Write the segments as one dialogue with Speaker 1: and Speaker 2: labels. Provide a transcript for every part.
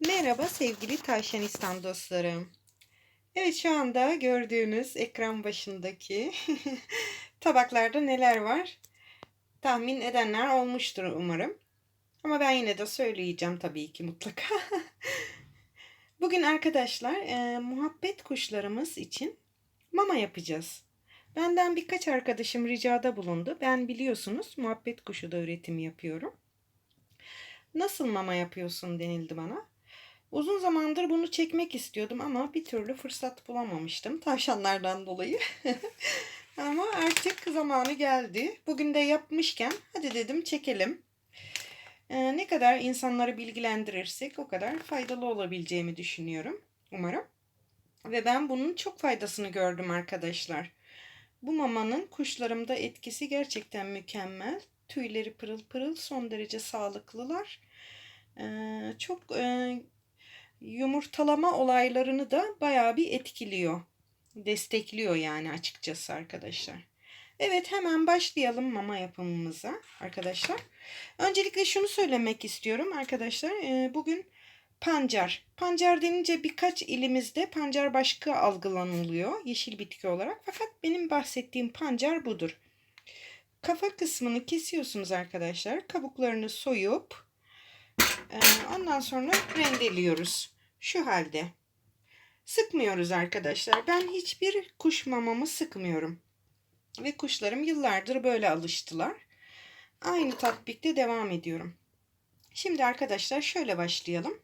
Speaker 1: Merhaba sevgili Tavşanistan dostlarım. Evet şu anda gördüğünüz ekran başındaki tabaklarda neler var? Tahmin edenler olmuştur umarım. Ama ben yine de söyleyeceğim tabii ki mutlaka. Bugün arkadaşlar e, muhabbet kuşlarımız için mama yapacağız. Benden birkaç arkadaşım ricada bulundu. Ben biliyorsunuz muhabbet kuşu da üretimi yapıyorum. Nasıl mama yapıyorsun denildi bana. Uzun zamandır bunu çekmek istiyordum ama bir türlü fırsat bulamamıştım tavşanlardan dolayı. ama artık zamanı geldi. Bugün de yapmışken hadi dedim çekelim. Ee, ne kadar insanları bilgilendirirsek o kadar faydalı olabileceğimi düşünüyorum. Umarım. Ve ben bunun çok faydasını gördüm arkadaşlar. Bu mamanın kuşlarımda etkisi gerçekten mükemmel. Tüyleri pırıl pırıl son derece sağlıklılar. Ee, çok e, yumurtalama olaylarını da bayağı bir etkiliyor. Destekliyor yani açıkçası arkadaşlar. Evet hemen başlayalım mama yapımımıza arkadaşlar. Öncelikle şunu söylemek istiyorum arkadaşlar. Ee, bugün pancar. Pancar denince birkaç ilimizde pancar başka algılanılıyor yeşil bitki olarak. Fakat benim bahsettiğim pancar budur. Kafa kısmını kesiyorsunuz arkadaşlar. Kabuklarını soyup e, ondan sonra rendeliyoruz. Şu halde. Sıkmıyoruz arkadaşlar. Ben hiçbir kuş mamamı sıkmıyorum. Ve kuşlarım yıllardır böyle alıştılar. Aynı tatbikte devam ediyorum. Şimdi arkadaşlar şöyle başlayalım.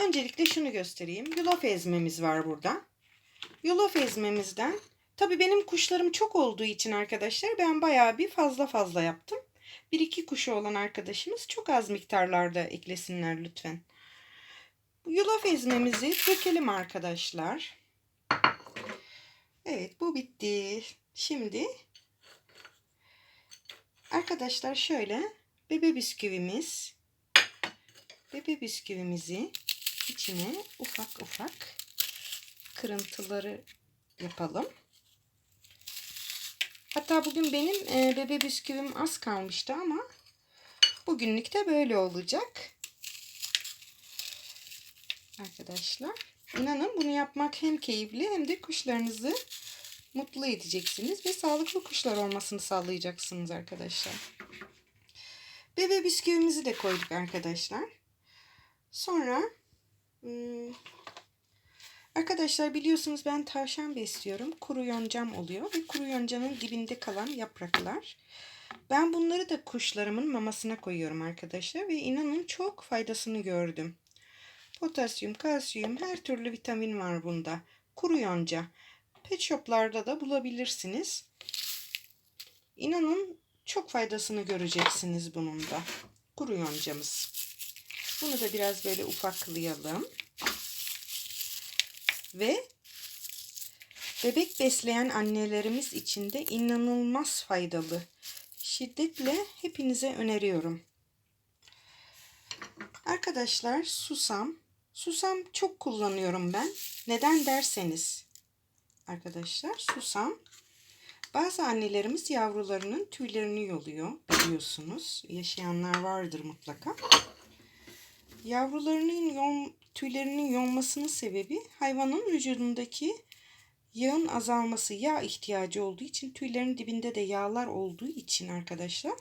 Speaker 1: Öncelikle şunu göstereyim. Yulaf ezmemiz var burada. Yulaf ezmemizden tabii benim kuşlarım çok olduğu için arkadaşlar ben bayağı bir fazla fazla yaptım. Bir iki kuşu olan arkadaşımız çok az miktarlarda eklesinler lütfen. Yulaf ezmemizi dökelim arkadaşlar. Evet bu bitti. Şimdi arkadaşlar şöyle bebe bisküvimiz bebe bisküvimizi içine ufak ufak kırıntıları yapalım. Hatta bugün benim e, bebe bisküvim az kalmıştı ama bugünlük de böyle olacak. Arkadaşlar. İnanın bunu yapmak hem keyifli hem de kuşlarınızı mutlu edeceksiniz ve sağlıklı kuşlar olmasını sağlayacaksınız arkadaşlar. Bebe bisküvimizi de koyduk arkadaşlar. Sonra hmm, arkadaşlar biliyorsunuz ben tavşan besliyorum. Kuru yoncam oluyor ve kuru yoncanın dibinde kalan yapraklar. Ben bunları da kuşlarımın mamasına koyuyorum arkadaşlar ve inanın çok faydasını gördüm. Potasyum, kalsiyum, her türlü vitamin var bunda. Kuru yonca. Pet shoplarda da bulabilirsiniz. İnanın çok faydasını göreceksiniz bunun da. Kuru yoncamız. Bunu da biraz böyle ufaklayalım. Ve bebek besleyen annelerimiz için de inanılmaz faydalı. Şiddetle hepinize öneriyorum. Arkadaşlar susam. Susam çok kullanıyorum ben. Neden derseniz arkadaşlar susam bazı annelerimiz yavrularının tüylerini yoluyor biliyorsunuz. Yaşayanlar vardır mutlaka. Yavrularının yol, tüylerinin yolmasının sebebi hayvanın vücudundaki yağın azalması, yağ ihtiyacı olduğu için tüylerin dibinde de yağlar olduğu için arkadaşlar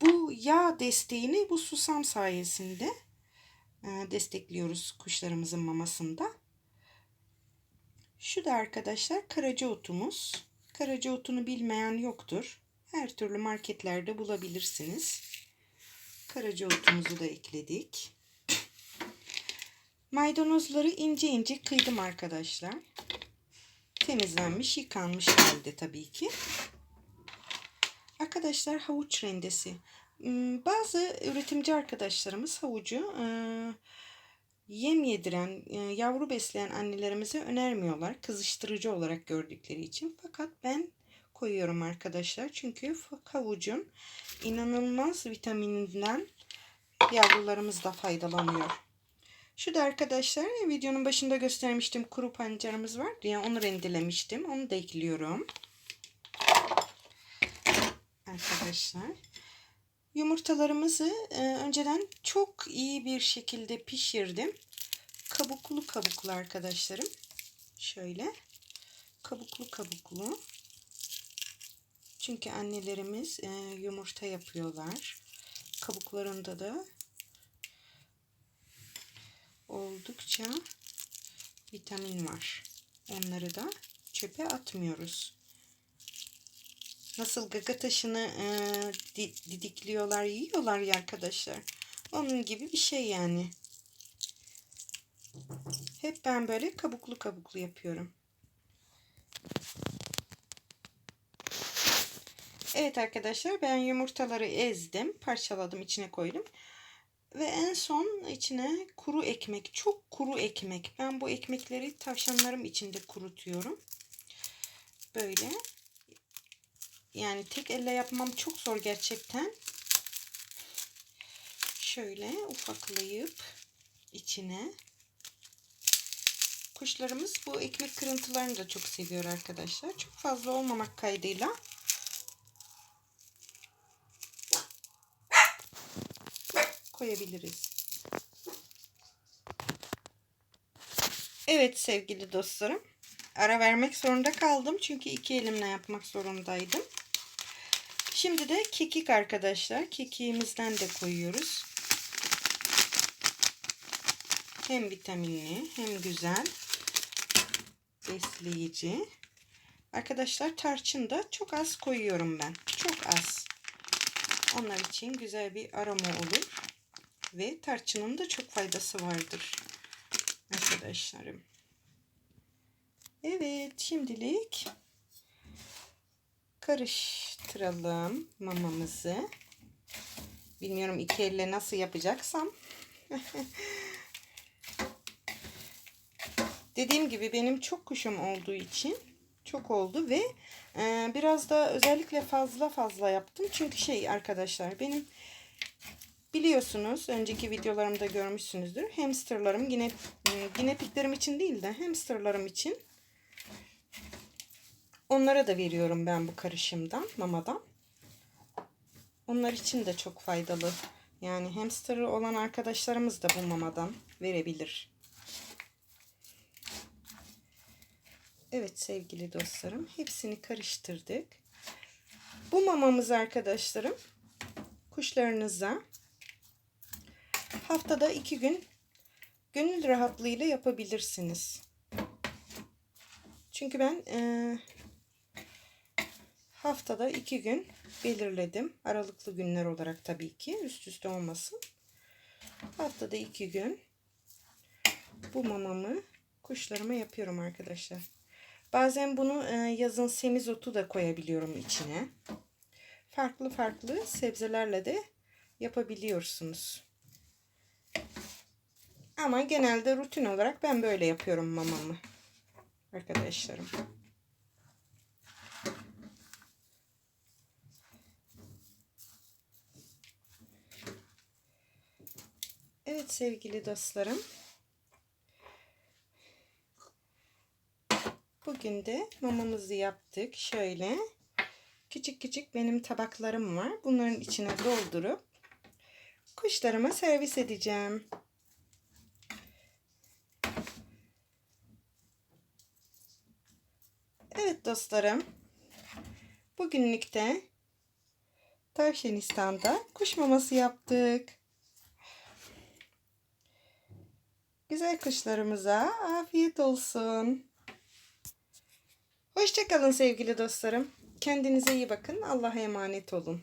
Speaker 1: bu yağ desteğini bu susam sayesinde destekliyoruz kuşlarımızın mamasında. Şu da arkadaşlar karaca otumuz. Karaca otunu bilmeyen yoktur. Her türlü marketlerde bulabilirsiniz. Karaca otumuzu da ekledik. Maydanozları ince ince kıydım arkadaşlar. Temizlenmiş, yıkanmış halde tabii ki. Arkadaşlar havuç rendesi. Bazı üretimci arkadaşlarımız havucu e, yem yediren, e, yavru besleyen annelerimize önermiyorlar. Kızıştırıcı olarak gördükleri için. Fakat ben koyuyorum arkadaşlar. Çünkü havucun inanılmaz vitamininden yavrularımız da faydalanıyor. Şu da arkadaşlar videonun başında göstermiştim kuru pancarımız var diye onu rendelemiştim. Onu da ekliyorum. Arkadaşlar. Yumurtalarımızı e, önceden çok iyi bir şekilde pişirdim. Kabuklu kabuklu arkadaşlarım. Şöyle. Kabuklu kabuklu. Çünkü annelerimiz e, yumurta yapıyorlar. Kabuklarında da oldukça vitamin var. Onları da çöpe atmıyoruz. Nasıl gaga taşını e, didikliyorlar, yiyorlar ya arkadaşlar. Onun gibi bir şey yani. Hep ben böyle kabuklu kabuklu yapıyorum. Evet arkadaşlar ben yumurtaları ezdim. Parçaladım içine koydum. Ve en son içine kuru ekmek. Çok kuru ekmek. Ben bu ekmekleri tavşanlarım içinde kurutuyorum. Böyle. Yani tek elle yapmam çok zor gerçekten. Şöyle ufaklayıp içine. Kuşlarımız bu ekmek kırıntılarını da çok seviyor arkadaşlar. Çok fazla olmamak kaydıyla. koyabiliriz. Evet sevgili dostlarım. Ara vermek zorunda kaldım. Çünkü iki elimle yapmak zorundaydım. Şimdi de kekik arkadaşlar. Kekiğimizden de koyuyoruz. Hem vitaminli hem güzel. Besleyici. Arkadaşlar tarçın da çok az koyuyorum ben. Çok az. Onlar için güzel bir aroma olur. Ve tarçının da çok faydası vardır. Arkadaşlarım. Evet şimdilik karıştıralım mamamızı. Bilmiyorum iki elle nasıl yapacaksam. Dediğim gibi benim çok kuşum olduğu için çok oldu ve e, biraz da özellikle fazla fazla yaptım. Çünkü şey arkadaşlar benim biliyorsunuz önceki videolarımda görmüşsünüzdür. Hamsterlarım yine yine piklerim için değil de hamsterlarım için onlara da veriyorum ben bu karışımdan mamadan. Onlar için de çok faydalı. Yani hamsterı olan arkadaşlarımız da bu mamadan verebilir. Evet sevgili dostlarım hepsini karıştırdık. Bu mamamız arkadaşlarım kuşlarınıza haftada iki gün gönül rahatlığıyla yapabilirsiniz. Çünkü ben e, haftada iki gün belirledim. Aralıklı günler olarak tabii ki üst üste olmasın. Haftada iki gün bu mamamı kuşlarıma yapıyorum arkadaşlar. Bazen bunu e, yazın semizotu da koyabiliyorum içine. Farklı farklı sebzelerle de yapabiliyorsunuz. Ama genelde rutin olarak ben böyle yapıyorum mamamı. Arkadaşlarım. Evet sevgili dostlarım. Bugün de mamamızı yaptık. Şöyle küçük küçük benim tabaklarım var. Bunların içine doldurup kuşlarıma servis edeceğim. Evet dostlarım. Bugünlük de Tavşanistan'da kuş maması yaptık. Güzel kuşlarımıza afiyet olsun. Hoşçakalın sevgili dostlarım. Kendinize iyi bakın. Allah'a emanet olun.